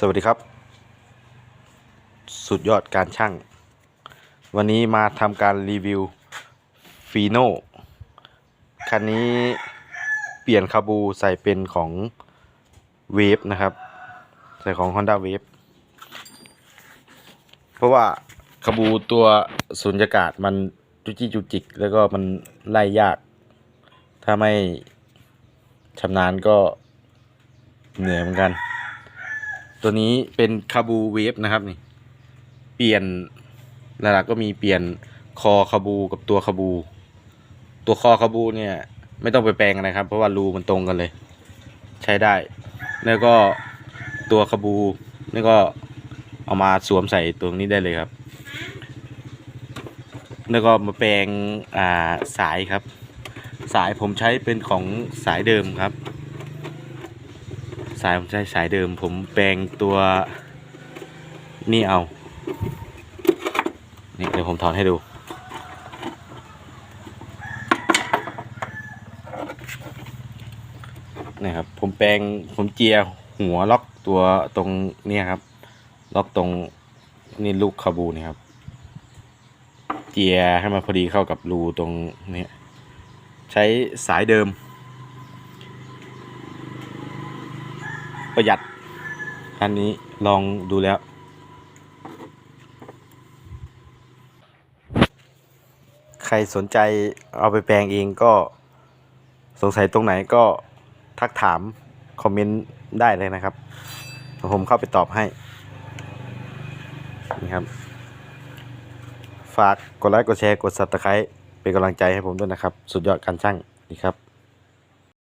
สวัสดีครับ สุดยอดการช่าง วันนี้มาทำการรีวิวฟีโน่คันนี้เปลี่ยนคาบูใส่เป็นของเวฟนะครับ ใส่ของ Honda Wave เพราะว่าคาบูตัวสุญญากาศมันจุจิจุจิก แล้วก็มันไล่ยาก ถ้าไม่ชำนาญก็เหนื่อยเหมือนกัน ตัวนี้เป็นคาบูเวฟนะครับนี่ เปลี่ยนหลักๆก็มีเปลี่ยนคอคาบูกับตัวคาบู ตัวคอคาบูเนี่ย ไม่ต้องไปแปลงนะครับ เพราะว่ารูมันตรงกันเลย ใช้ได้ แล้วก็ตัวคาบูนี่ก็เอามาสวมใส่ตัวนี้ได้เลยครับ แล้วก็มาแปลงอ่าสายครับ สายผมใช้เป็นของสายเดิมครับ สายผมใช้สายเดิม ผมแปลงตัวนี่เอา นี่เดี๋ยวผมถอนให้ดูนี่ครับ ผมแปลงผมเจียหัวล็อกตัวตรงเนี่ยครับ ล็อกตรงนี่ลูกคาบูนี่ครับ เจียให้มันพอดีเข้ากับรูตรงนี้ใช้สายเดิม ประหยัดอันนี้ลองดูแล้ว ใครสนใจเอาไปแปลงเองก็สงสัยตรงไหนก็ทักถาม คอมเมนต์ได้เลยนะครับ ผมเข้าไปตอบให้นี่ครับ ฝากกดไลค์กดแชร์กด subscribe เป็นกำลังใจให้ผมด้วยนะครับ สุดยอดการช่างนี่ครับ